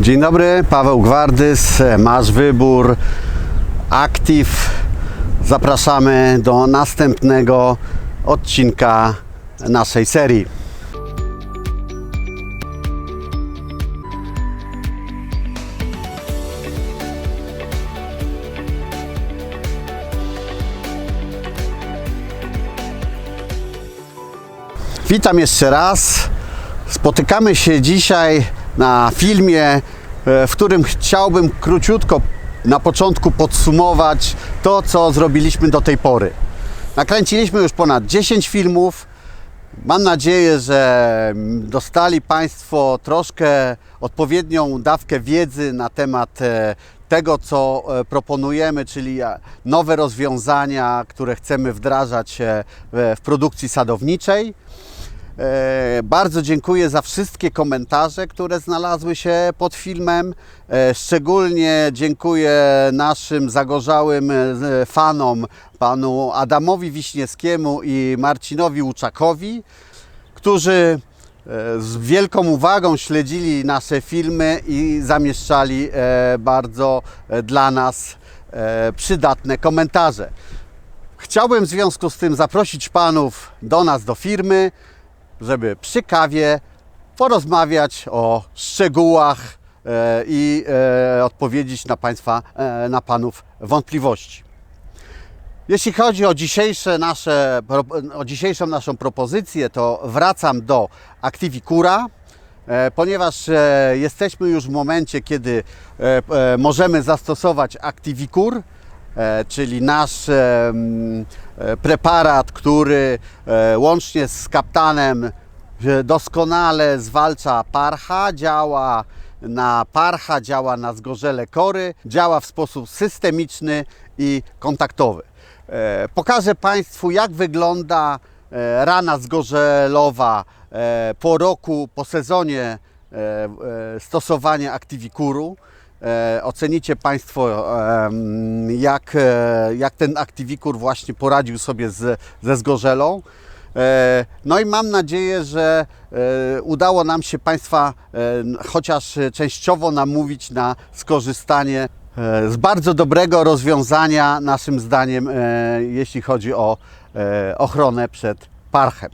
Dzień dobry, Paweł Gwardys, Masz Wybór, Active. Zapraszamy do następnego odcinka naszej serii. Witam jeszcze raz. Spotykamy się dzisiaj na filmie, e, w którym chciałbym króciutko na początku podsumować to, co zrobiliśmy do tej pory. Nakręciliśmy już ponad 10 filmów. Mam nadzieję, że dostali Państwo troszkę odpowiednią dawkę wiedzy na temat e, tego, co e, proponujemy, czyli nowe rozwiązania, które chcemy wdrażać w produkcji sadowniczej. E, Bardzo dziękuję za wszystkie komentarze, które znalazły się pod filmem. E, Szczególnie dziękuję naszym zagorzałym e, fanom, panu Adamowi Wiśniewskiemu i Marcinowi Łuczakowi, którzy z wielką uwagą śledzili nasze filmy i zamieszczali bardzo dla nas przydatne komentarze. Chciałbym w związku z tym zaprosić panów do nas do firmy, żeby przy kawie porozmawiać o szczegółach e, i e, odpowiedzieć na państwa, e, na panów wątpliwości. Jeśli chodzi o, dzisiejsze nasze, o dzisiejszą naszą propozycję, to wracam do Activicura, ponieważ jesteśmy już w momencie, kiedy możemy zastosować Activicur, czyli nasz e, e, preparat, który e, łącznie z kaptanem e, doskonale zwalcza parcha, działa na parcha, działa na zgorzele kory, działa w sposób systemiczny i kontaktowy. E, Pokażę Państwu, jak wygląda e, rana zgorzelowa e, po roku, po sezonie e, e, stosowania Activicuru. E, Ocenicie Państwo, em, jak, e, jak ten Activicur właśnie poradził sobie z, ze zgorzelą. E, No i mam nadzieję, że e, udało nam się Państwa e, chociaż częściowo namówić na skorzystanie e, z bardzo dobrego rozwiązania, naszym zdaniem, e, jeśli chodzi o e, ochronę przed parchem.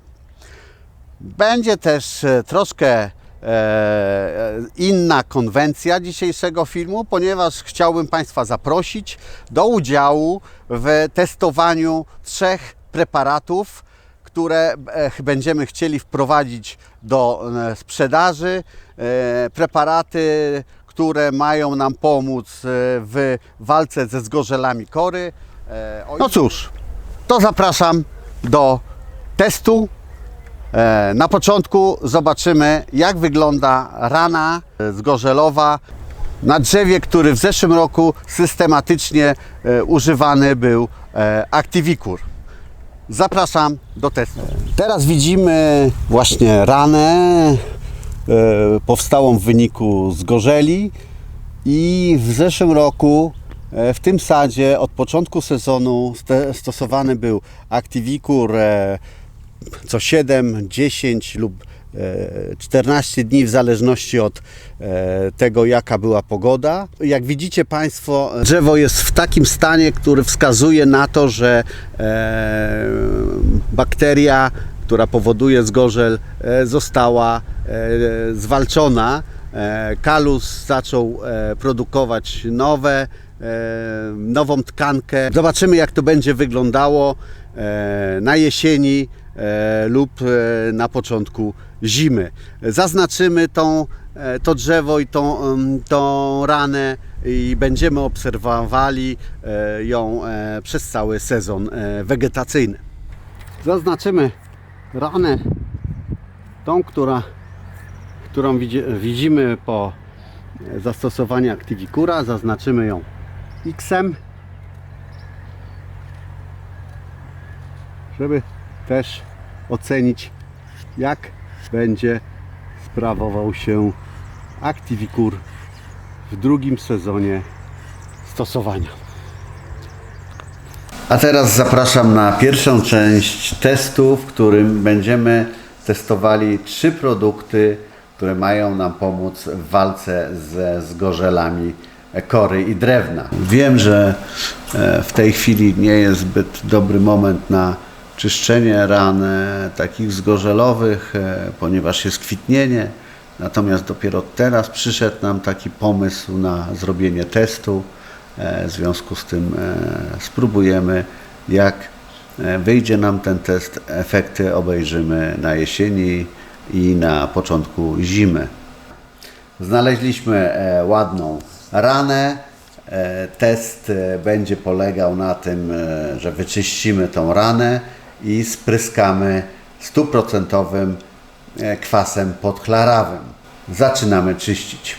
Będzie też e, troszkę e, inna konwencja dzisiejszego filmu, ponieważ chciałbym Państwa zaprosić do udziału w testowaniu trzech preparatów, które e, będziemy chcieli wprowadzić do e, sprzedaży. E, Preparaty, które mają nam pomóc e, w walce ze zgorzelami kory. E, No cóż, to zapraszam do testu. E, Na początku zobaczymy, jak wygląda rana e, zgorzelowa na drzewie, który w zeszłym roku systematycznie e, używany był Activicur. Zapraszam do testu. Teraz widzimy właśnie ranę powstałą w wyniku zgorzeli i w zeszłym roku w tym sadzie od początku sezonu stosowany był Activicur e, co 7, 10 lub e, 14 dni w zależności od e, tego jaka była pogoda. Jak widzicie Państwo, drzewo jest w takim stanie, który wskazuje na to, że e, bakteria, która powoduje zgorzel, e, została e, zwalczona. E, Kalus zaczął e, produkować nowe, e, nową tkankę. Zobaczymy, jak to będzie wyglądało e, na jesieni e, lub e, na początku zimy. Zaznaczymy tą, e, to drzewo i tą, tą ranę i będziemy obserwowali e, ją e, przez cały sezon e, wegetacyjny. Zaznaczymy ranę, tą, która, którą widzi, widzimy po zastosowaniu Activicura. Zaznaczymy ją X-em, żeby też ocenić, jak będzie sprawował się Activicur w drugim sezonie stosowania. A teraz zapraszam na pierwszą część testu, w którym będziemy testowali trzy produkty, które mają nam pomóc w walce ze zgorzelami kory i drewna. Wiem, że e, w tej chwili nie jest zbyt dobry moment na czyszczenie ran e, takich zgorzelowych, e, ponieważ jest kwitnienie. Natomiast dopiero teraz przyszedł nam taki pomysł na zrobienie testu. E, W związku z tym spróbujemy, jak wyjdzie nam ten test. Efekty obejrzymy na jesieni i na początku zimy. Znaleźliśmy ładną ranę. Test będzie polegał na tym, że wyczyścimy tą ranę i spryskamy stuprocentowym e, kwasem podchlarawym. Zaczynamy czyścić.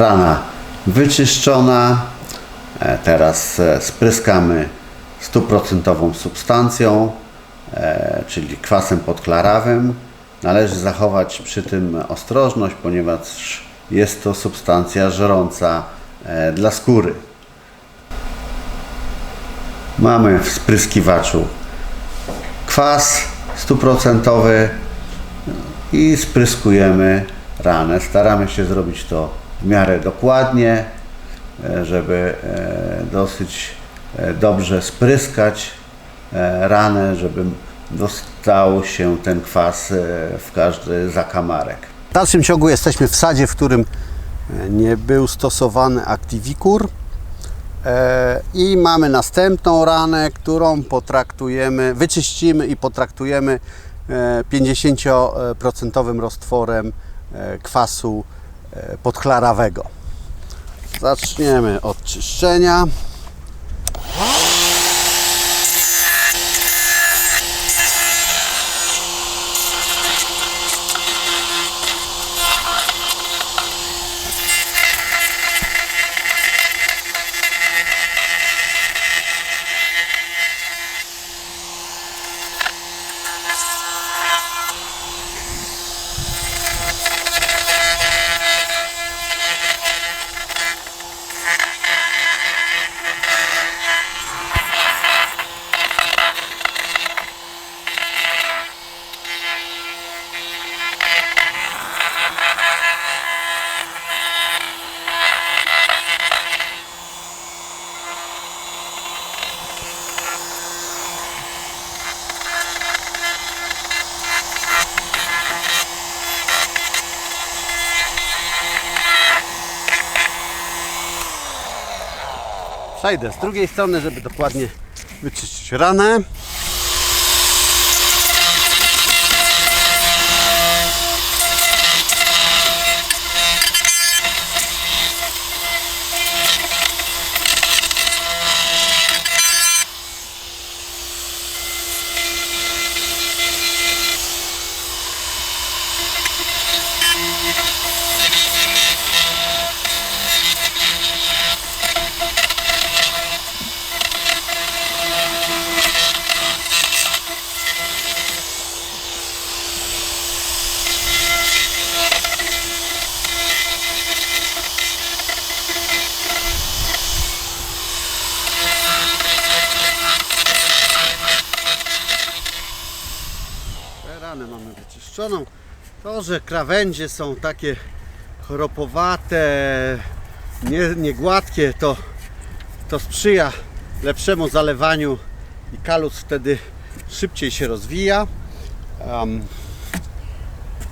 Rana wyczyszczona. E, Teraz e, spryskamy stuprocentową substancją, e, czyli kwasem podchlarawym. Należy zachować przy tym ostrożność, ponieważ jest to substancja żrąca dla skóry. Mamy w spryskiwaczu kwas stuprocentowy i spryskujemy ranę. Staramy się zrobić to w miarę dokładnie, e, żeby e, dosyć e, dobrze spryskać ranę, żeby dostał się ten kwas w każdy zakamarek. W dalszym ciągu jesteśmy w sadzie, w którym nie był stosowany aktivikur. E, I mamy następną ranę, którą potraktujemy, wyczyścimy i potraktujemy e, 50% roztworem kwasu e, podchlarawego. Zaczniemy od czyszczenia. Przejdę z drugiej strony, żeby dokładnie wyczyścić. Ranę mamy wyczyszczoną. To, że krawędzie są takie chropowate, nie, niegładkie, to, to sprzyja lepszemu zalewaniu i kalus wtedy szybciej się rozwija. Am,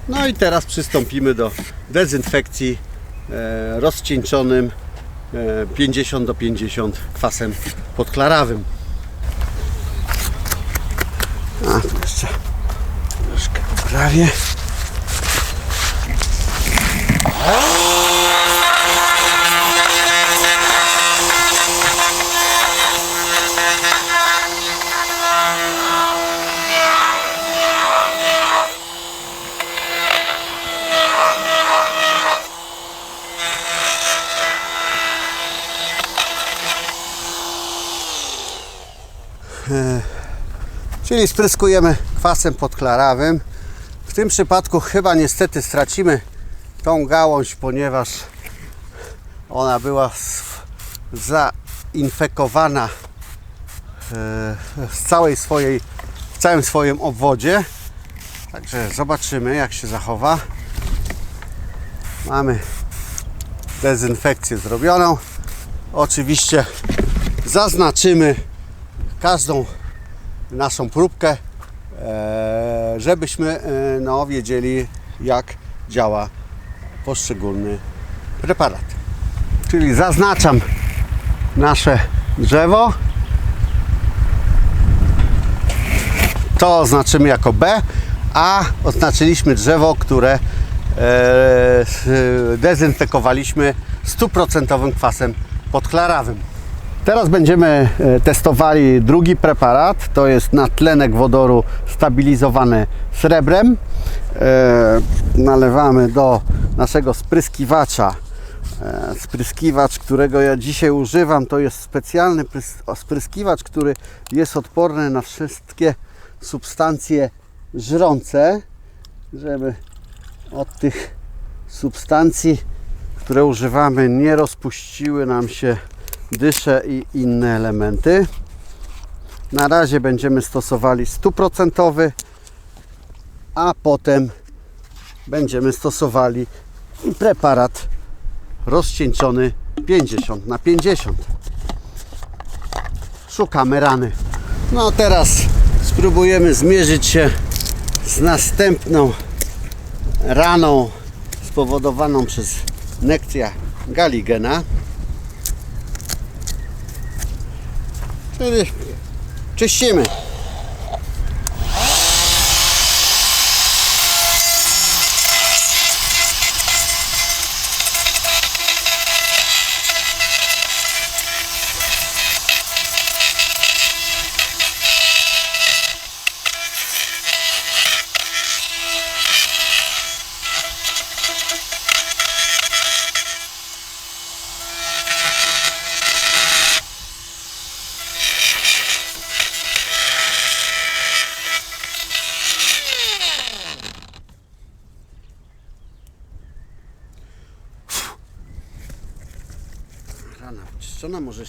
no i teraz przystąpimy do dezynfekcji e, rozcieńczonym e, 50 do 50 kwasem podchlarawym. A tu jeszcze troszkę poprawię. Czyli spryskujemy kwasem podklarawym. W tym przypadku chyba niestety stracimy tą gałąź, ponieważ ona była zainfekowana e, z całej swojej, w całym swoim obwodzie. Także zobaczymy jak się zachowa. Mamy dezynfekcję zrobioną. Oczywiście zaznaczymy każdą naszą próbkę, e, żebyśmy e, no, wiedzieli, jak działa poszczególny preparat. Czyli zaznaczam nasze drzewo. To oznaczymy jako B, a oznaczyliśmy drzewo, które e, dezynfekowaliśmy stuprocentowym kwasem podklarawym. Teraz będziemy e, testowali drugi preparat. To jest natlenek wodoru stabilizowany srebrem. E, nalewamy do naszego spryskiwacza. E, spryskiwacz, którego ja dzisiaj używam, to jest specjalny spryskiwacz, który jest odporny na wszystkie substancje żrące, żeby od tych substancji, które używamy, nie rozpuściły nam się dysze i inne elementy. Na razie będziemy stosowali stuprocentowy, a potem będziemy stosowali preparat rozcieńczony 50 na 50. Szukamy rany. No teraz spróbujemy zmierzyć się z następną raną spowodowaną przez nektia galigena. Czyli czyścimy.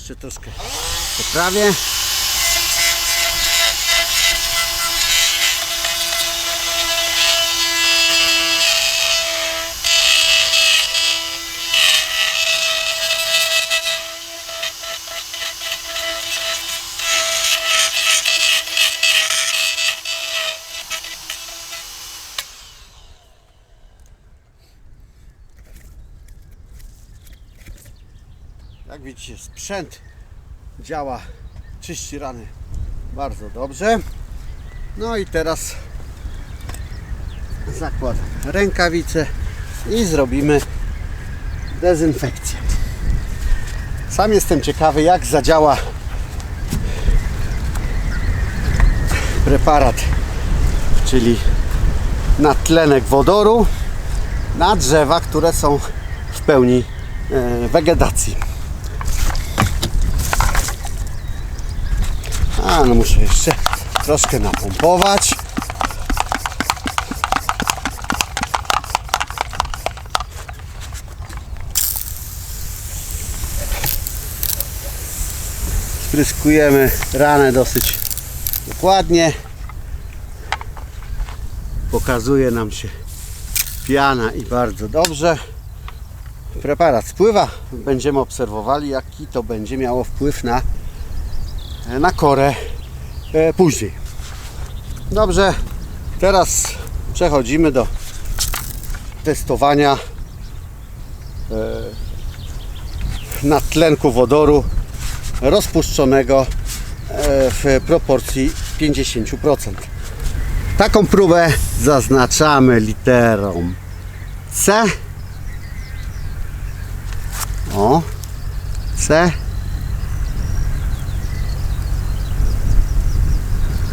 Jeszcze troszkę poprawię. Widzicie, sprzęt działa, czyści rany bardzo dobrze. No i teraz zakładam rękawice i zrobimy dezynfekcję. Sam jestem ciekawy, jak zadziała preparat, czyli natlenek wodoru na drzewa, które są w pełni e, wegetacji. A no muszę jeszcze troszkę napompować. Spryskujemy ranę dosyć dokładnie. Pokazuje nam się piana i bardzo dobrze. Preparat spływa. Będziemy obserwowali jaki to będzie miało wpływ na na korę e, później. Dobrze, teraz przechodzimy do testowania e, natlenku wodoru rozpuszczonego e, w proporcji 50%. Taką próbę zaznaczamy literą C. O, C.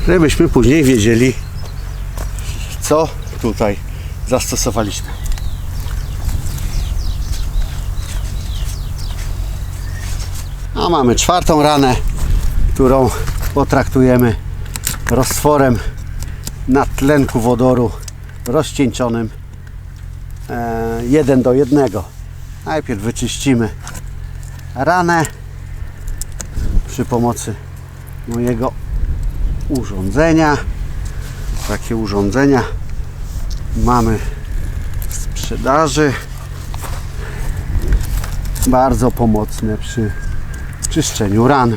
Żebyśmy później wiedzieli, co tutaj zastosowaliśmy. A mamy czwartą ranę, którą potraktujemy roztworem na tlenku wodoru rozcieńczonym e, 1 do 1. Najpierw wyczyścimy ranę przy pomocy mojego urządzenia. Takie urządzenia mamy w sprzedaży. Bardzo pomocne przy czyszczeniu ran.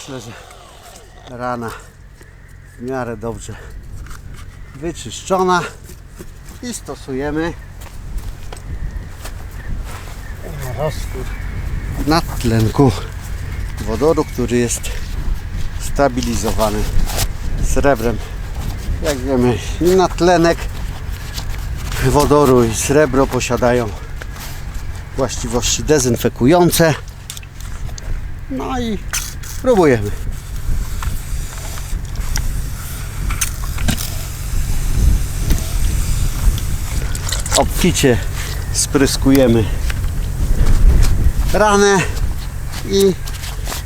Myślę, że rana w miarę dobrze wyczyszczona i stosujemy roztwór na tlenku wodoru, który jest stabilizowany srebrem. Jak wiemy, i natlenek wodoru i srebro posiadają właściwości dezynfekujące. No i Próbujemy. Obficie spryskujemy ranę i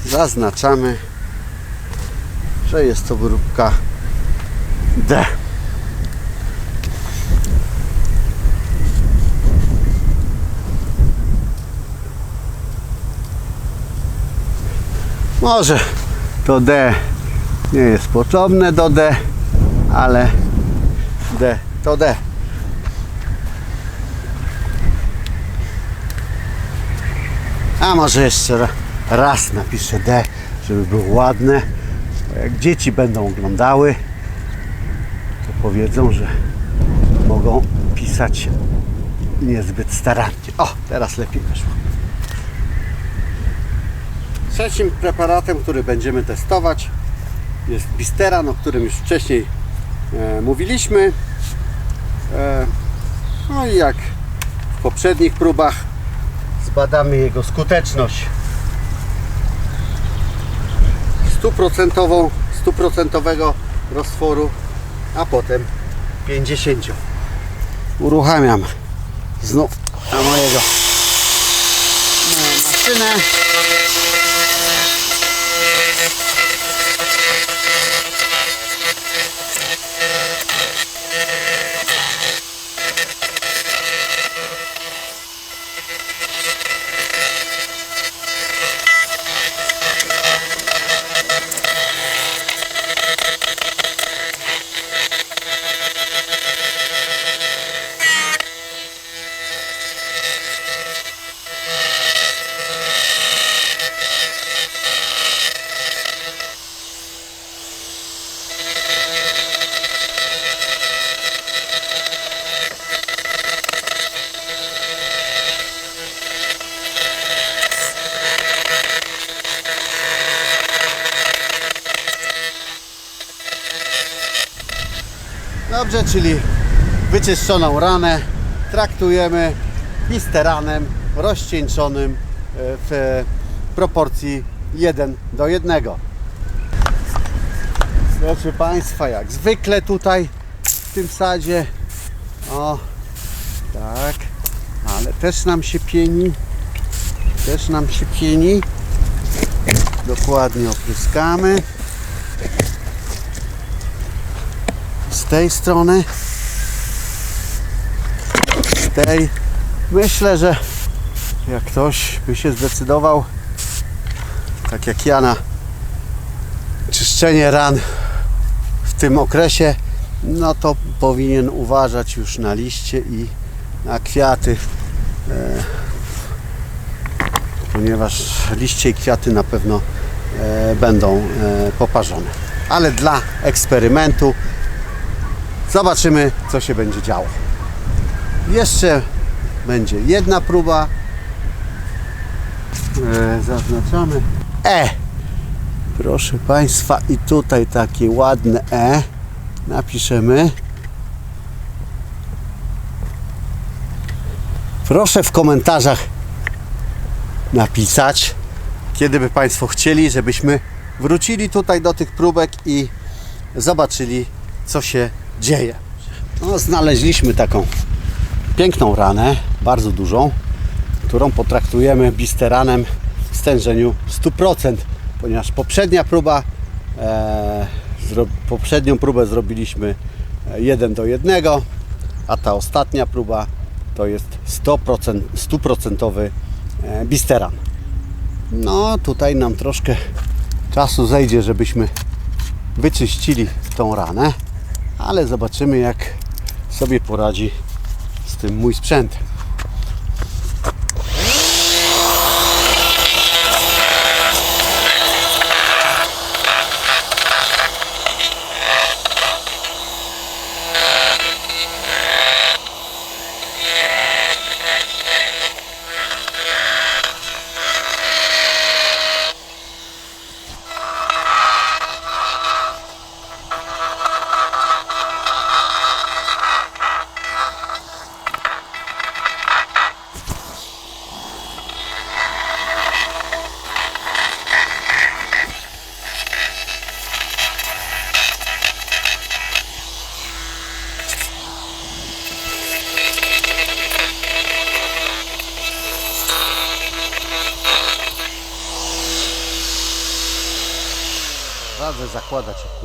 zaznaczamy, że jest to grupka D. Może to D nie jest potrzebne do D, ale D to D. A może jeszcze ra- raz napiszę D, żeby było ładne. Jak dzieci będą oglądały, to powiedzą, że mogą pisać niezbyt starannie. O, teraz lepiej weszło. Trzecim preparatem, który będziemy testować jest Bisteran, o którym już wcześniej e, mówiliśmy. E, no i jak w poprzednich próbach zbadamy jego skuteczność stuprocentową, stuprocentowego roztworu, a potem 50. Uruchamiam znów na mojego maszynę. Dobrze, czyli wyczyszczoną ranę traktujemy bisteranem rozcieńczonym e, w proporcji 1 do 1. Proszę Państwa, jak zwykle tutaj w tym sadzie, o tak, ale też nam się pieni, też nam się pieni. Dokładnie opryskamy. Z tej strony, z tej. Myślę, że jak ktoś by się zdecydował, tak jak ja, na czyszczenie ran w tym okresie, no to powinien uważać już na liście i na kwiaty, e, ponieważ liście i kwiaty na pewno e, będą e, poparzone. Ale dla eksperymentu zobaczymy, co się będzie działo. Jeszcze będzie jedna próba. E, zaznaczamy E. Proszę Państwa, i tutaj takie ładne E napiszemy. Proszę w komentarzach napisać, kiedy by Państwo chcieli, żebyśmy wrócili tutaj do tych próbek i zobaczyli, co się dzieje. No, znaleźliśmy taką piękną ranę, bardzo dużą, którą potraktujemy bisteranem w stężeniu 100%, ponieważ poprzednia próba, e, zro, poprzednią próbę zrobiliśmy 1 do 1, a ta ostatnia próba to jest 100%, 100% e, bisteran. No tutaj nam troszkę czasu zejdzie, żebyśmy wyczyścili tą ranę, ale zobaczymy jak sobie poradzi z tym mój sprzęt.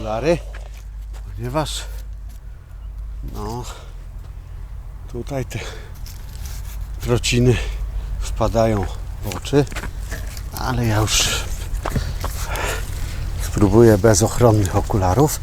Okulary, ponieważ no tutaj te trociny wpadają w oczy, ale ja już spróbuję bez ochronnych okularów.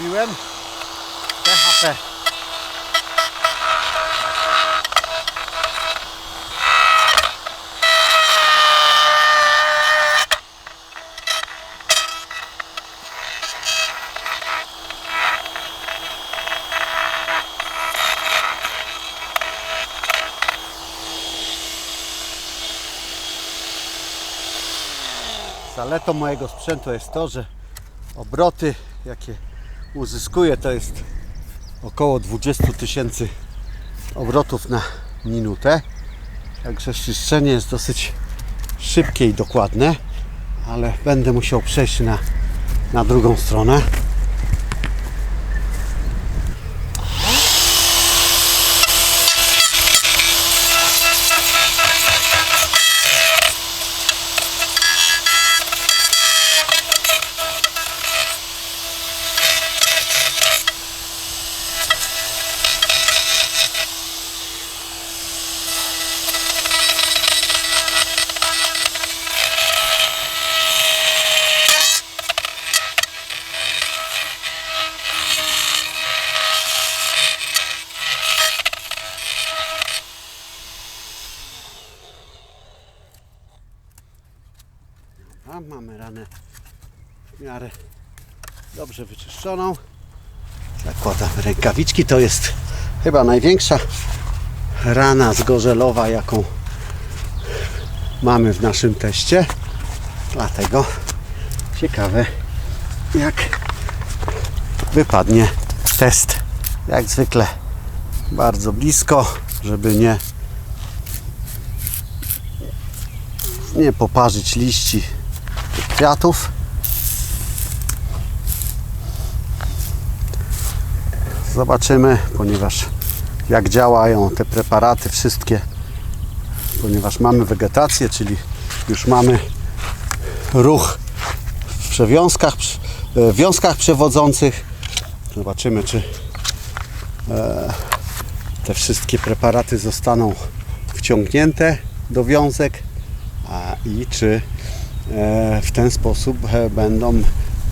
Mówiłem. THP. Zaletą mojego sprzętu jest to, że obroty jakie uzyskuję to jest około 20 tysięcy obrotów na minutę. Także czyszczenie jest dosyć szybkie i dokładne ale będę musiał przejść na, na drugą stronę A mamy ranę w miarę dobrze wyczyszczoną. Zakładamy rękawiczki. To jest chyba największa rana zgorzelowa, jaką mamy w naszym teście. Dlatego ciekawe, jak wypadnie test. Jak zwykle bardzo blisko, żeby nie nie poparzyć liści kwiatów. Zobaczymy, ponieważ jak działają te preparaty wszystkie, ponieważ mamy wegetację, czyli już mamy ruch w przewiązkach, e, wiązkach przewodzących. Zobaczymy, czy e, te wszystkie preparaty zostaną wciągnięte do wiązek i czy w ten sposób e, będą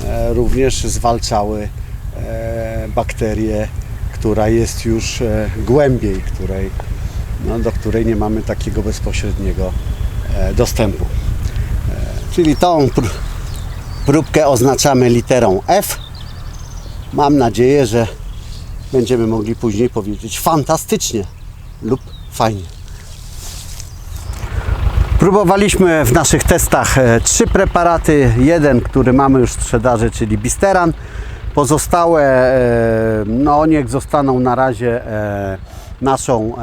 e, również zwalczały e, bakterię, która jest już e, głębiej, której, no, do której nie mamy takiego bezpośredniego e, dostępu. E, czyli tą pr- próbkę oznaczamy literą F. Mam nadzieję, że będziemy mogli później powiedzieć fantastycznie lub fajnie. Próbowaliśmy w naszych testach e, trzy preparaty. Jeden, który mamy już w sprzedaży, czyli Bisteran. Pozostałe, e, no niech zostaną na razie e, naszą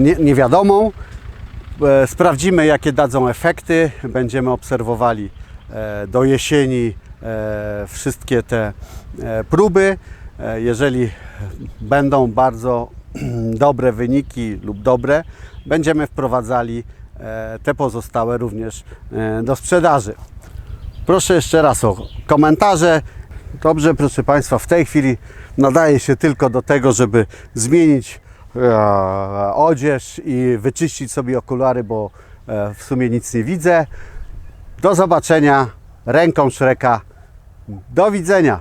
nie, niewiadomą. Sprawdzimy, jakie dadzą efekty. Będziemy obserwowali do jesieni wszystkie te próby. Jeżeli będą bardzo dobre wyniki lub dobre, będziemy wprowadzali te pozostałe również e, do sprzedaży. Proszę jeszcze raz o komentarze. Dobrze, proszę Państwa, w tej chwili nadaje się tylko do tego, żeby zmienić e, odzież i wyczyścić sobie okulary, bo e, w sumie nic nie widzę. Do zobaczenia ręką Szreka. Do widzenia.